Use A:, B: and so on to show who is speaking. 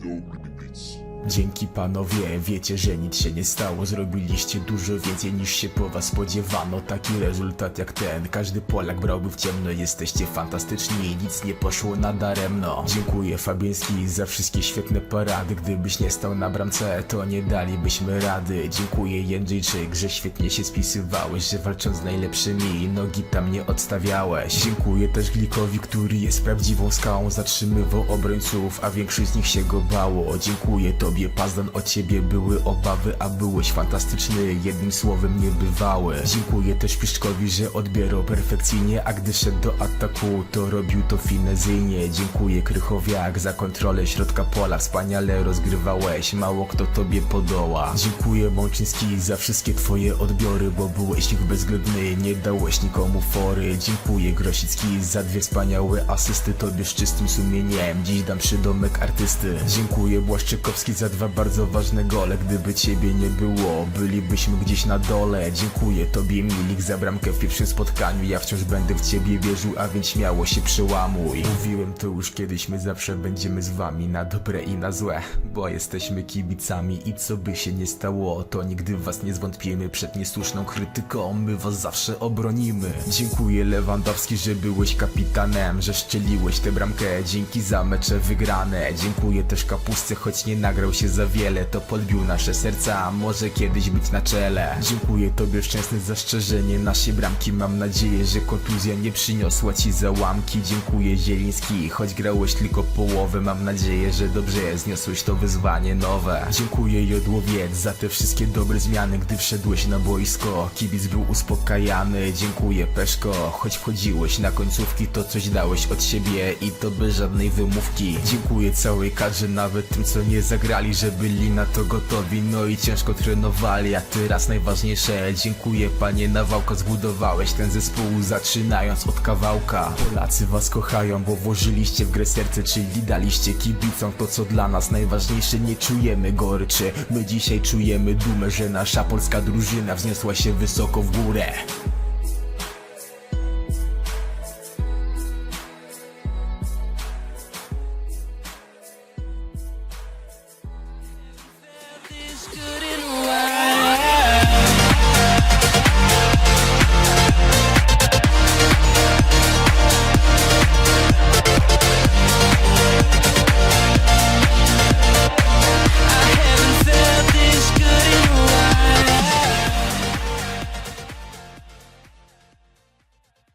A: go with beats. Dzięki panowie, wiecie, że nic się nie stało. Zrobiliście dużo więcej niż się po was spodziewano. Taki rezultat jak ten, każdy Polak brałby w ciemno. Jesteście fantastyczni, nic nie poszło nadaremno Dziękuję Fabiński za wszystkie świetne parady Gdybyś nie stał na bramce, to nie dalibyśmy rady. Dziękuję Jędrzejczyk, że świetnie się spisywałeś Że walcząc z najlepszymi, nogi tam nie odstawiałeś. Dziękuję też Glikowi, który jest prawdziwą skałą. Zatrzymywał obrońców, a większość z nich się go bało. Dziękuję tobie Pazdan, o ciebie były obawy A byłeś fantastyczny, jednym słowem niebywały Dziękuję też Piszczkowi, że odbierał perfekcyjnie A gdy szedł do ataku, to robił to finezyjnie. Dziękuję Krychowiak za kontrolę środka pola. Wspaniale rozgrywałeś, mało kto tobie podoła. Dziękuję Mączyński za wszystkie twoje odbiory Bo byłeś ich bezwzględny, nie dałeś nikomu fory. Dziękuję Grosicki za dwie wspaniałe asysty Tobie z czystym sumieniem, dziś dam przydomek artysty. Dziękuję Błaszczykowski za dwa bardzo ważne gole. Gdyby ciebie nie było, bylibyśmy gdzieś na dole. Dziękuję tobie Milik za bramkę w pierwszym spotkaniu. Ja wciąż będę w ciebie wierzył, a więc śmiało się przełamuj. Mówiłem to już kiedyś, my zawsze będziemy z wami Na dobre i na złe, bo jesteśmy kibicami I co by się nie stało, to nigdy was nie zwątpimy. Przed niesłuszną krytyką, my was zawsze obronimy. Dziękuję Lewandowski, że byłeś kapitanem Że szczeliłeś tę bramkę, dzięki za mecze wygrane. Dziękuję też Kapustce, choć nie nagrał się za wiele To podbił nasze serca, a może kiedyś być na czele. Dziękuję tobie szczęsne zastrzeżenie Naszej bramki, mam nadzieję, że kontuzja nie przyniosła ci załamki. Dziękuję Zieliński, choć grałeś tylko połowę. Mam nadzieję, że dobrze zniosłeś to wyzwanie nowe. Dziękuję Jodłowiec za te wszystkie dobre zmiany Gdy wszedłeś na boisko, kibic był uspokajany. Dziękuję Peszko, choć wchodziłeś na końcówki To coś dałeś od siebie i to bez żadnej wymówki. Dziękuję całej kadrze, nawet tym co nie zagrali Że byli na to gotowi, no i ciężko trenowali A teraz najważniejsze, dziękuję panie Nawałko Zbudowałeś ten zespół zaczynając od kawałka. Polacy was kochają, bo włożyliście w grę serce Czyli daliście kibicom to co dla nas najważniejsze. Nie czujemy gorczy, my dzisiaj czujemy dumę Że nasza polska drużyna wzniosła się wysoko w górę